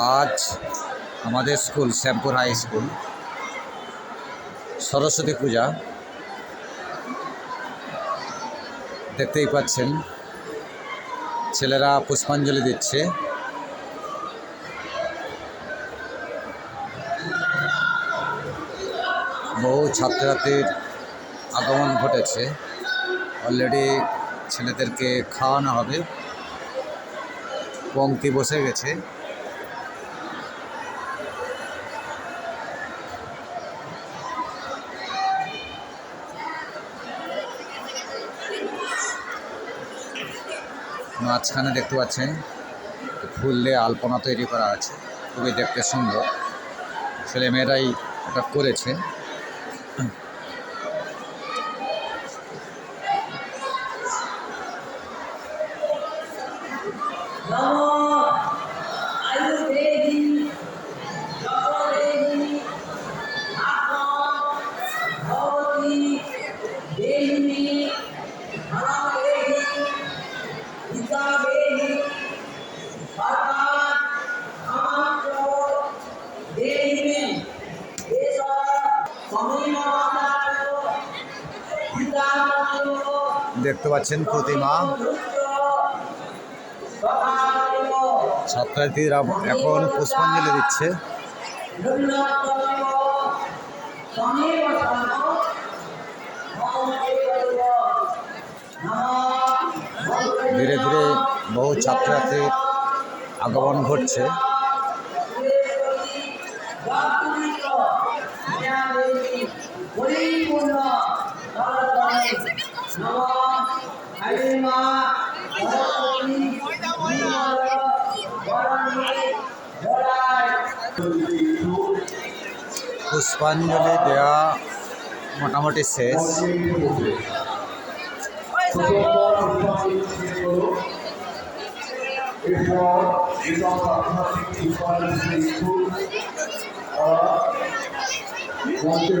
আজ আমাদের school, Shyampur high school, Saraswati Puja. দেখতেই পাচ্ছেন, ছেলেরা পুষ্পাঞ্জলি দিচ্ছে। বহু ছাত্রছাত্রীর আগমন ঘটেছে। অলরেডি ছেলেদেরকে খাওয়ানো হবে। পংক্তি বসে গেছে। মাঝখানে দেখতে পাচ্ছেন ফুল দিয়ে আলপনা তৈরি করা আছে, খুবই দেখতে সুন্দর। ছেলেমেয়েরাই এটা করেছে। নমো দেখতে পাচ্ছেন প্রতিমা। ছাত্রছাত্রীরা এখন পুষ্পাঞ্জলি দিচ্ছে। ধীরে ধীরে বহু ছাত্রছাত্রীর আগমন ঘটছে। পুষ্পাঞ্জলি দেওয়া মোটামুটি শেষ। মঞ্চের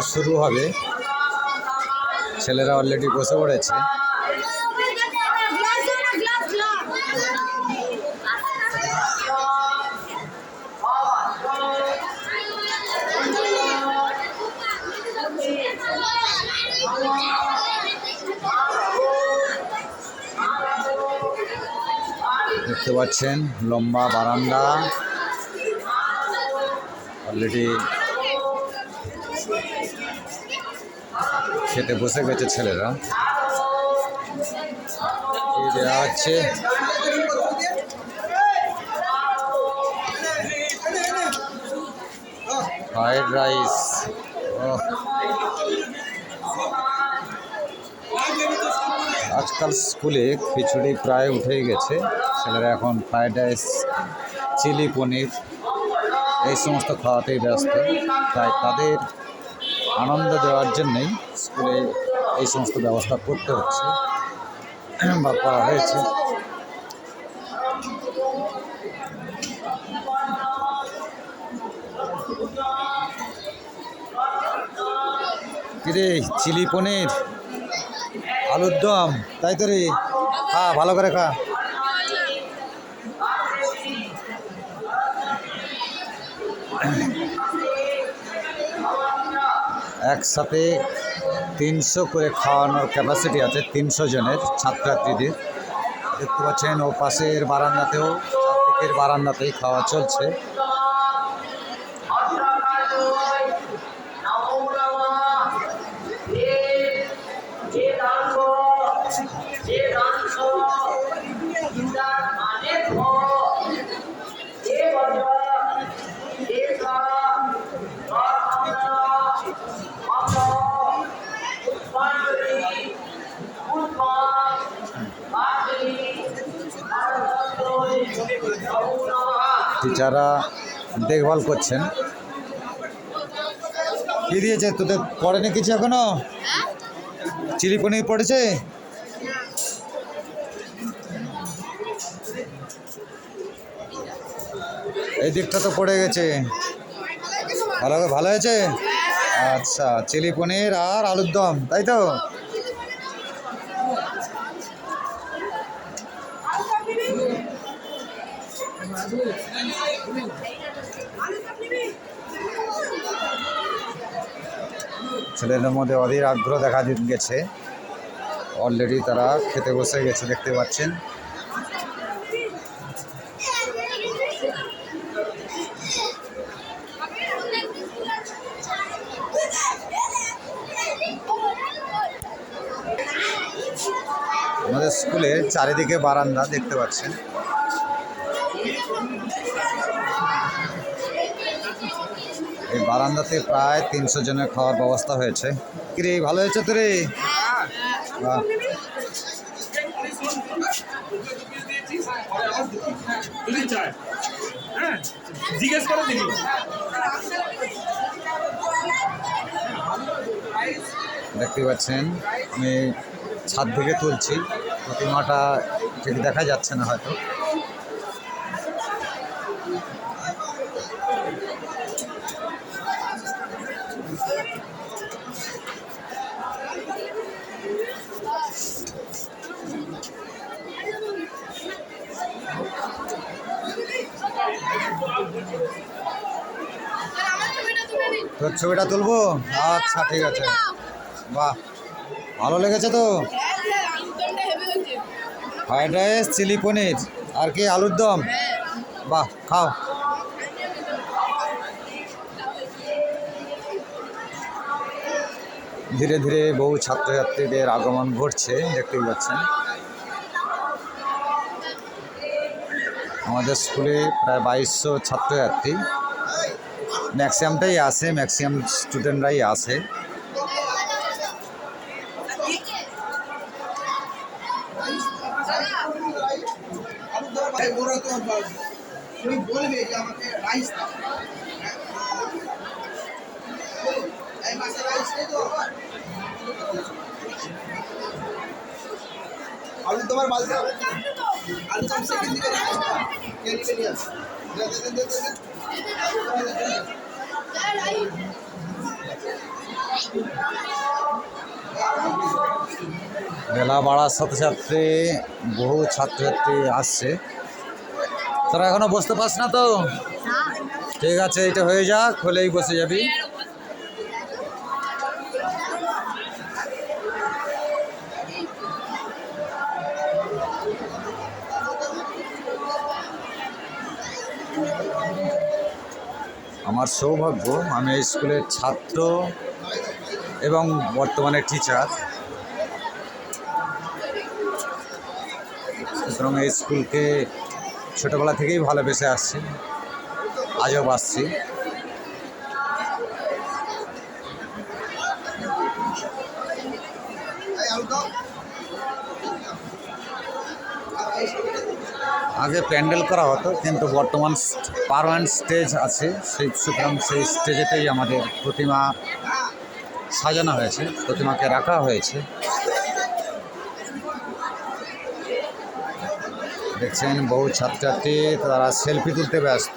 খাওয়া শুরু হবে। ছেলেরা অলরেডি বসে পড়েছে। দেখতে পাচ্ছেন লম্বা বারান্দা। অলরেডি খেতে বসে গেছে ছেলেরা। হচ্ছে ফ্রাইড রাইস আজকাল স্কুলে খিচুড়ি প্রায় উঠেই গেছে। ছেলেরা এখন ফ্রাইড রাইস চিলি পনির, এই সমস্ত খাওয়াতেই ব্যস্ত। তাই তাদের আনন্দ দেওয়ার জন্যেই স্কুলে এই সমস্ত ব্যবস্থা করতে হচ্ছে, বা করা হয়েছে। কিরে, চিলি পনির, আলুর দম, তাই তো রে? খা, ভালো করে খা। একসাথে তিনশো করে খাওয়ানোর ক্যাপাসিটি আছে, তিনশো জনের ছাত্রছাত্রীদের। দেখতে পাচ্ছেন, ও পাশের বারান্দাতেও চারদিকের বারান্দাতেই খাওয়া চলছে। টিচাররা দেখভাল করছেন। কি দিয়েছে? তোদের পড়েনি কিছু এখনও? চিলি পনির পড়েছে? এই দিকটা তো পড়ে গেছে। ভালো ভালো হয়েছে? আচ্ছা চিলি পনির আর আলুর দম, তাই তো? ছেলেদের মধ্যে অধীর আগ্রহ দেখা গেছে। অলরেডি তারা খেতে বসে গেছে, দেখতে পাচ্ছেন। আমাদের স্কুলের চারিদিকে বারান্দা দেখতে পাচ্ছেন। বারান্দাতে প্রায় তিনশো জনের খাওয়ার ব্যবস্থা হয়েছে। কিরে, ভালো হয়েছে তো রে দেখতে পাচ্ছেন, আমি ছাদ থেকে তুলছি। প্রতিমাটা ঠিক দেখা যাচ্ছে না হয়তো। তোর ছবিটা তুলবো? আচ্ছা ঠিক আছে। বাহ ভালো লেগেছে তো? ফ্রাইড রাইস চিলি পনির আর কি আলুর দম বাহ খাও। ধীরে ধীরে বহু ছাত্রছাত্রীদের আগমন ঘটছে, দেখতেই পাচ্ছেন। আমাদের স্কুলে প্রায় বাইশশো ছাত্রছাত্রী। ম্যাক্সিমামটাই আসে, ম্যাক্সিমাম স্টুডেন্টরাই আসে। বলবে যে আমাকে রাইস দাও এই মাসে রাইস নেই তো আবার আলু তোমার বালতি আলু তো সেকেন্ড দিকে কে নিবে নিয়ে আসো দে দে দে দে দে। বেলা বাড়ার সাথে সাথে বহু ছাত্রছাত্রী আসছে। তোরা এখনও বসতে পারছ না তো? ঠিক আছে এটা হয়ে যাক হলেই বসে যাবি। আমার সৌভাগ্য, আমি স্কুলের ছাত্র এবং বর্তমানে টিচার সুতরাং এই স্কুলকে ছোটোবেলা থেকেই ভালোবেসে আসছি। আজও এই আলু দাও আগে প্যান্ডেল করা হতো, কিন্তু বর্তমান পারমানেন্ট স্টেজ আছে, সেই সুতরাং সেই স্টেজেতেই আমাদের প্রতিমা সাজানো হয়েছে, প্রতিমাকে রাখা হয়েছে। দেখছেন, বহু ছাত্রছাত্রী তারা সেলফি তুলতে ব্যস্ত।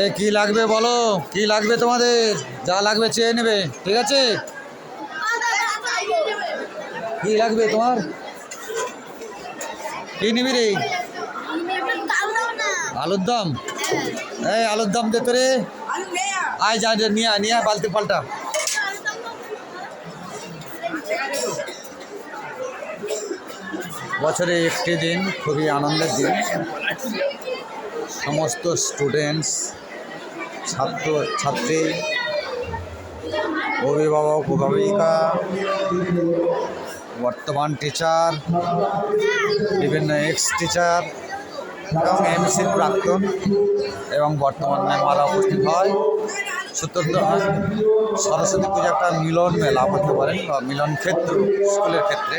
এ, কি লাগবে বলো? কি লাগবে তোমাদের? যা লাগবে চেয়ে নেবে, ঠিক আছে? কি লাগবে তোমার? কি নিবি রে? আলুর দম? এই আলুর দম দে তোরে। আয় যা নিয়ে নিয়ে বালতি পাল্টা। বছরে একটি দিন, খুবই আনন্দের দিন। সমস্ত স্টুডেন্টস ছাত্র, ছাত্রী, অভিভাবক, অভিভাবিকা বর্তমান টিচার বিভিন্ন এক্স টিচার এবং এমসির প্রাক্তন এবং বর্তমান মেমারা উপস্থিত হয়। সূত্রধর সরস্বতী পূজা একটা মিলন মেলা বলতে পারেন বা মিলন ক্ষেত্র, স্কুলের ক্ষেত্রে।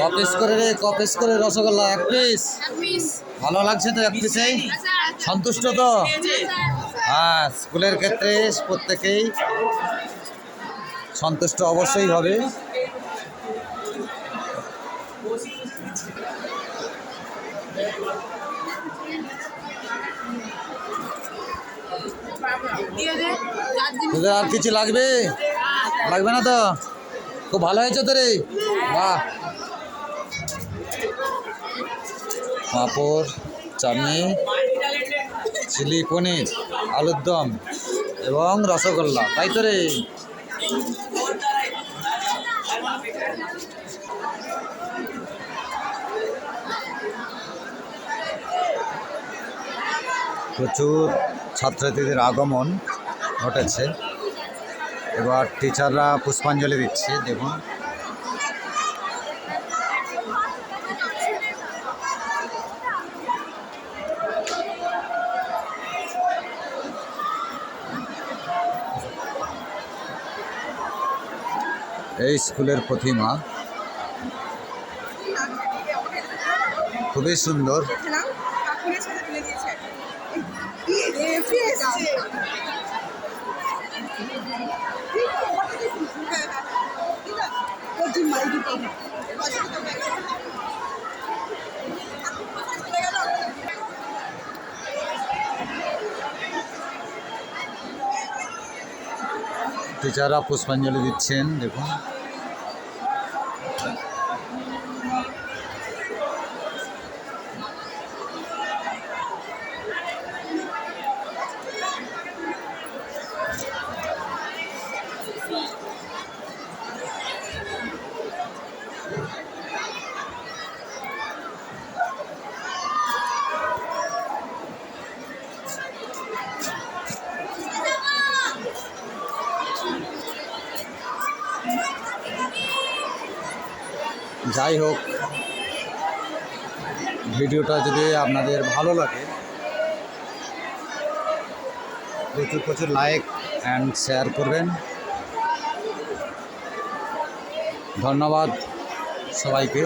ক পিস করে রে ক পিস করে রসগোল্লা, এক পিস ভালো লাগছে তো এক পিসেই সন্তুষ্ট তো? হ্যাঁ স্কুলের ক্ষেত্রে প্রত্যেকেই সন্তুষ্ট অবশ্যই হবে। আর কিছু লাগবে? লাগবে না তো? খুব ভালো হয়েছে তো রে? বাহ। পাঁপড়, চাটনি, চিলি পনির, আলুর দম এবং রসগোল্লা। তাই তো রে? প্রচুর ছাত্রছাত্রীদের আগমন ঘটেছে। এবার টিচাররা পুষ্পাঞ্জলি দিচ্ছে, দেখুন। এই স্কুলের প্রতিমা খুবই সুন্দর খেলাম কাকুরের সাথে তুলে দিয়েছে এ এসেছে টিচাররা পুষ্পাঞ্জলি দিচ্ছেন দেখুন। যাই হোক, ভিডিওটা যদি আপনাদের ভালো লাগে, প্রচুর প্রচুর লাইক অ্যান্ড শেয়ার করবেন। ধন্যবাদ সবাইকে।